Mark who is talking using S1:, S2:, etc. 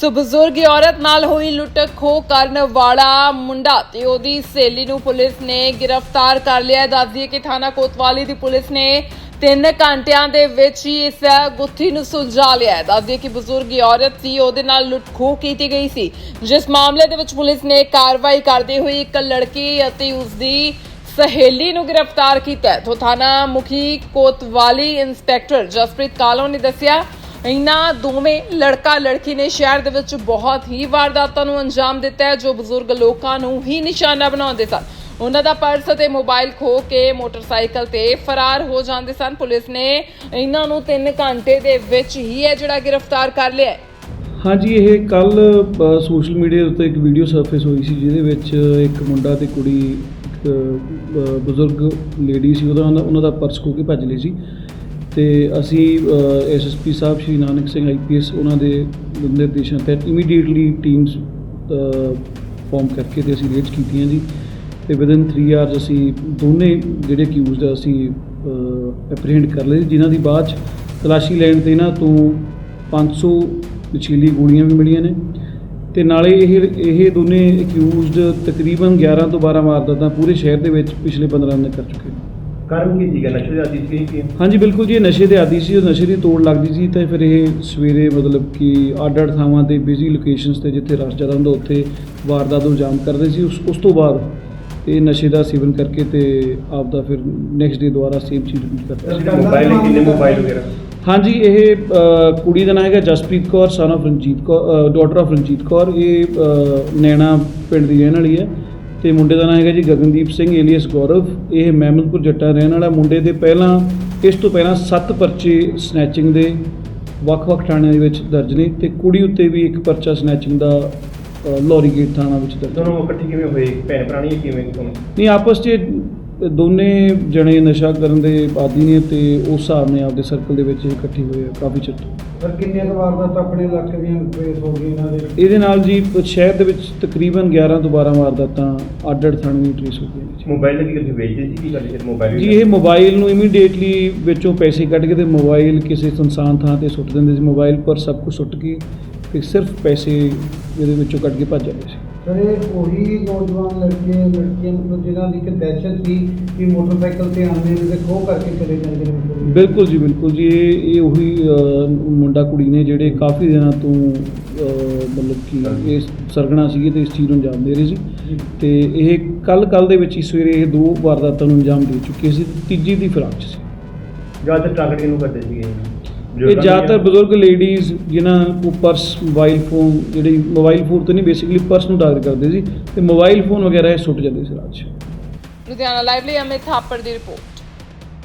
S1: ਸੋ ਬਜ਼ੁਰਗ ਔਰਤ ਨਾਲ ਹੋਈ ਲੁੱਟ ਖੋਹ ਕਰਨ ਵਾਲਾ ਮੁੰਡਾ ਤੇ ਉਹਦੀ ਸਹੇਲੀ ਨੂੰ ਪੁਲਿਸ ਨੇ ਗ੍ਰਿਫਤਾਰ ਕਰ ਲਿਆ ਹੈ। ਕਿ ਥਾਣਾ ਕੋਤਵਾਲੀ ਦੀ ਪੁਲਿਸ ਨੇ ਤਿੰਨ ਘੰਟਿਆਂ ਦੇ ਵਿੱਚ ਹੀ ਇਸ ਗੁੱਥੀ ਨੂੰ ਸੁਲਝਾ ਲਿਆ ਹੈ। ਕਿ ਬਜ਼ੁਰਗ ਔਰਤ ਸੀ, ਉਹਦੇ ਨਾਲ ਲੁੱਟ ਖੋਹ ਕੀਤੀ ਗਈ ਸੀ। ਜਿਸ ਮਾਮਲੇ ਦੇ ਵਿੱਚ ਪੁਲਿਸ ਨੇ ਕਾਰਵਾਈ ਕਰਦੇ ਹੋਏ ਇੱਕ ਲੜਕੀ ਅਤੇ ਉਸਦੀ ਸਹੇਲੀ ਨੂੰ ਗ੍ਰਿਫਤਾਰ ਕੀਤਾ ਹੈ। ਥਾਣਾ ਮੁਖੀ ਕੋਤਵਾਲੀ ਇੰਸਪੈਕਟਰ ਜਸਪ੍ਰੀਤ ਕਾਲੋ ਨੇ ਦੱਸਿਆ ਇਹਨਾਂ ਦੋਵੇਂ ਲੜਕਾ ਲੜਕੀ ਨੇ ਸ਼ਹਿਰ ਦੇ ਵਿੱਚ ਬਹੁਤ ਹੀ ਵਾਰਦਾਤਾਂ ਨੂੰ ਅੰਜਾਮ ਦਿੱਤਾ ਹੈ, ਜੋ ਬਜ਼ੁਰਗ ਲੋਕਾਂ ਨੂੰ ਹੀ ਨਿਸ਼ਾਨਾ ਬਣਾਉਂਦੇ ਸਨ। ਉਹਨਾਂ ਦਾ ਪਰਸ ਅਤੇ ਮੋਬਾਈਲ ਖੋਹ ਕੇ ਮੋਟਰਸਾਈਕਲ ਤੇ ਫਰਾਰ ਹੋ ਜਾਂਦੇ ਸਨ। ਪੁਲਿਸ ਨੇ ਇਹਨਾਂ ਨੂੰ 3 ਘੰਟੇ ਦੇ ਵਿੱਚ ਹੀ ਇਹ ਜਿਹੜਾ ਗ੍ਰਿਫਤਾਰ ਕਰ ਲਿਆ ਹੈ।
S2: ਹਾਂਜੀ, ਇਹ ਕੱਲ ਸੋਸ਼ਲ ਮੀਡੀਆ ਉੱਤੇ ਇੱਕ ਵੀਡੀਓ ਸਰਫੇਸ ਹੋਈ ਸੀ, ਜਿਹਦੇ ਵਿੱਚ ਇੱਕ ਮੁੰਡਾ ਤੇ ਕੁੜੀ, ਇੱਕ ਬਜ਼ੁਰਗ ਲੇਡੀ ਸੀ, ਉਹਦਾ ਉਹਨਾਂ ਦਾ ਪਰਸ ਖੋ ਕੇ ਭੱਜ ਲਈ ਸੀ। ਤੇ ਅਸੀਂ ਐਸਐਸਪੀ ਸਾਹਿਬ ਸ਼੍ਰੀ ਨਾਨਕ ਸਿੰਘ ਆਈਪੀਐਸ ਉਹਨਾਂ ਦੇ ਨਿਰਦੇਸ਼ਾਂ ਤਹਿਤ ਇਮੀਡੀਏਟਲੀ ਟੀਮਸ ਫਾਰਮ ਕਰਕੇ ਤੇ ਅਸੀਂ ਰੇਡਸ ਕੀਤੀਆਂ ਜੀ। ਤੇ ਵਿਦਿਨ 3 ਆਵਰਸ ਅਸੀਂ ਦੋਨੇ ਜਿਹੜੇ ਅਕਿਊਜ਼ਡ ਆ, ਅਸੀਂ ਐਪਰੀਹੈਂਡ ਕਰ ਲਏ। ਜਿਨ੍ਹਾਂ ਦੀ ਬਾਅਦ 'ਚ ਤਲਾਸ਼ੀ ਲੈਣ ਤੇ ਇਹਨਾਂ ਤੋਂ 500 ਨਸ਼ੀਲੀ ਗੋਲੀਆਂ ਵੀ ਮਿਲੀਆਂ ਨੇ। ਤੇ ਨਾਲੇ ਇਹ ਇਹ ਦੋਨੇ ਅਕਿਊਜ਼ਡ ਤਕਰੀਬਨ 11 ਤੋਂ 12 ਵਾਰਦਾਤਾਂ ਪੂਰੇ ਸ਼ਹਿਰ ਦੇ ਵਿੱਚ ਪਿਛਲੇ 15 ਦਿਨ ਕਰ ਚੁੱਕੇ ਨੇ।
S3: ਕਾਰਨ ਕੀ ਸੀਗਾ? ਨਸ਼ੇ ਦੀ ਆਦੀ ਸੀ ਕਿ
S2: ਹਾਂਜੀ ਬਿਲਕੁਲ ਜੀ ਇਹ ਨਸ਼ੇ ਦੇ ਆਦੀ ਸੀ। ਉਹ ਨਸ਼ੇ ਦੀ ਤੋੜ ਲੱਗਦੀ ਸੀ ਤਾਂ ਫਿਰ ਇਹ ਸਵੇਰੇ ਮਤਲਬ ਕਿ ਅੱਡ ਅੱਡ ਥਾਵਾਂ ਤੇ ਬਿਜ਼ੀ ਲੋਕੇਸ਼ਨਸ ਤੇ ਜਿੱਥੇ ਰਸ਼ ਜ਼ਿਆਦਾ ਹੁੰਦਾ ਉੱਥੇ ਵਾਰਦਾਤ ਨੂੰ ਅੰਜਾਮ ਕਰਦੇ ਸੀ। ਉਸ ਉਸ ਤੋਂ ਬਾਅਦ ਇਹ ਨਸ਼ੇ ਦਾ ਸੇਵਨ ਕਰਕੇ ਤੇ ਆਪਦਾ ਫਿਰ ਨੈਕਸਟ ਡੇ ਦੁਬਾਰਾ ਸੇਮ ਚੀਜ਼ ਰਿਪੀਟ ਕਰਦੇ ਸੀ
S3: ਮੋਬਾਈਲ ਕਿੰਨੇ ਮੋਬਾਈਲ ਵਗੈਰਾ
S2: ਹਾਂਜੀ ਇਹ ਕੁੜੀ ਦਾ ਨਾਮ ਹੈਗਾ Jaspreet Kaur son of Ranjit Kaur daughter of Ranjit Kaur. ਇਹ ਨੈਣਾ ਪਿੰਡ ਦੀ ਰਹਿਣ ਵਾਲੀ ਹੈ। ਤੇ ਮੁੰਡੇ ਦਾ ਨਾਮ ਹੈਗਾ ਜੀ ਗਗਨਦੀਪ ਸਿੰਘ ਏਲੀਅਸ ਗੌਰਵ। ਇਹ ਮਹਿਮਦਪੁਰ ਜੱਟਾ ਰਹਿਣ ਵਾਲਾ। ਮੁੰਡੇ ਦੇ ਪਹਿਲਾਂ ਇਸ ਤੋਂ ਪਹਿਲਾਂ 7 ਪਰਚੇ ਸਨੈਚਿੰਗ ਦੇ ਵੱਖ-ਵੱਖ ਥਾਣਿਆਂ ਦੇ ਵਿੱਚ ਦਰਜ ਨੇ ਤੇ ਕੁੜੀ ਉੱਤੇ ਵੀ ਇੱਕ ਪਰਚਾ ਸਨੈਚਿੰਗ ਦਾ ਅ, ਲੋਰੀ ਗੇਟ ਥਾਣਾ ਵਿੱਚ ਦਰਜ।
S3: ਦੋਨੋਂ ਇਕੱਠੇ ਕਿਵੇਂ ਹੋਏ? ਭੈਣ ਭਰਾ ਨਹੀਂ ਕਿਵੇਂ?
S2: ਨਹੀਂ ਆਪਸ 'ਚ ਦੋਨੇ ਜਣੇ ਨਸ਼ਾ ਕਰਨ ਦੇ ਆਦੀ ਨੇ ਤੇ ਉਸ ਹਿਸਾਬ ਨੇ ਆਪਦੇ ਸਰਕਲ ਦੇ ਵਿੱਚ ਇਹ ਇਕੱਠੇ ਹੋਏ ਆ ਕਾਫੀ ਚਿਰ ਤੋਂ।
S4: ਸਰ ਕਿੰਨੀਆਂ ਕੁ ਵਾਰਦਾਤ ਆਪਣੇ ਇਲਾਕੇ ਦੀਆਂ ਟ੍ਰੇਸ ਹੋ ਗਈਆਂ ਇਹਨਾਂ ਦੇ?
S2: ਇਹਦੇ ਨਾਲ ਜੀ ਸ਼ਹਿਰ ਦੇ ਵਿੱਚ ਤਕਰੀਬਨ 11 ਤੋਂ 12 ਵਾਰਦਾਤਾਂ ਅੱਡ ਅੱਡ ਥਾਣੇ ਦੀ ਟ੍ਰੇਸ ਹੋ ਗਈਆਂ ਨੇ ਜੀ।
S3: ਮੋਬਾਈਲ ਕੀ ਕਰਦੇ ਵੇਚਦੇ ਸੀ ਕੀ ਕਰਦੇ ਫਿਰ ਮੋਬਾਈਲ
S2: ਜੀ ਇਹ ਮੋਬਾਈਲ ਨੂੰ ਇਮੀਡੀਏਟਲੀ ਵਿੱਚੋਂ ਪੈਸੇ ਕੱਢ ਕੇ ਤੇ ਮੋਬਾਈਲ ਕਿਸੇ ਸੁਨਸਾਨ ਥਾਂ ਤੇ ਸੁੱਟ ਦਿੰਦੇ ਸੀ। ਮੋਬਾਈਲ ਪਰ ਸਭ ਕੁਝ ਸੁੱਟ ਕੇ ਤੇ ਸਿਰਫ ਪੈਸੇ ਇਹਦੇ ਵਿੱਚੋਂ ਕੱਢ ਕੇ ਭੱਜ ਜਾਂਦੇ ਸੀ।
S4: ਸਰ ਇਹ ਉਹੀ ਨੌਜਵਾਨ ਲੜਕੇ ਲੜਕੀਆਂ ਮਤਲਬ ਜਿਨ੍ਹਾਂ ਦੀ ਕਿ ਦਹਿਸ਼ਤ ਸੀ ਕਿ ਮੋਟਰਸਾਈਕਲ ਤੇ ਆਉਂਦੇ ਨੇ ਤੇ ਖੋਹ ਕਰਕੇ ਚਲੇ ਜਾਂਦੇ ਨੇ।
S2: ਬਿਲਕੁਲ ਜੀ ਬਿਲਕੁਲ ਜੀ। ਇਹ ਇਹ ਉਹੀ ਮੁੰਡਾ ਕੁੜੀ ਨੇ ਜਿਹੜੇ ਕਾਫੀ ਦਿਨਾਂ ਤੋਂ ਮਤਲਬ ਕਿ ਇਸ ਸਰਗਣਾ ਸੀਗੇ ਤੇ ਇਸ ਚੀਜ਼ ਨੂੰ ਅੰਜਾਮ ਦੇ ਰਹੇ ਸੀ। ਤੇ ਇਹ ਕੱਲ ਕੱਲ ਦੇ ਵਿੱਚ ਹੀ ਸਵੇਰੇ ਇਹ ਦੋ ਵਾਰਦਾਤਾਂ ਨੂੰ ਅੰਜਾਮ ਦੇ ਚੁੱਕੇ ਸੀ। ਤੇ ਤੀਜੀ ਦੀ ਫਿਰਾਕ 'ਚ ਸੀ।
S3: ਜ਼ਿਆਦਾਤਰ ਟਾਰਗੇਟ ਨੂੰ ਕਰਦੇ ਸੀਗੇ।
S2: ਇਹ ਜ਼ਿਆਦਾਤਰ ਬਜ਼ੁਰਗ ਲੇਡੀਜ਼ ਜਿਨ੍ਹਾਂ ਕੋ ਪਰਸ ਮੋਬਾਈਲ ਫੋਨ ਜਿਹੜੀ ਮੋਬਾਈਲ ਫੋਨ ਤੇ ਨਹੀਂ ਬੇਸਿਕਲੀ ਪਰਸ ਨੂੰ ਟਾਰਗੇਟ ਕਰਦੇ ਸੀ ਤੇ ਮੋਬਾਈਲ ਫੋਨ ਵਗੈਰਾ ਇਹ ਸੁੱਟ ਜਾਂਦੇ ਸੀ ਰਾਤ 'ਚ।
S1: ਲੁਧਿਆਣਾ ਲਾਈਵ ਲਈ ਅਮਿਤ ਥਾਪੜ ਦੀ ਰਿਪੋਰਟ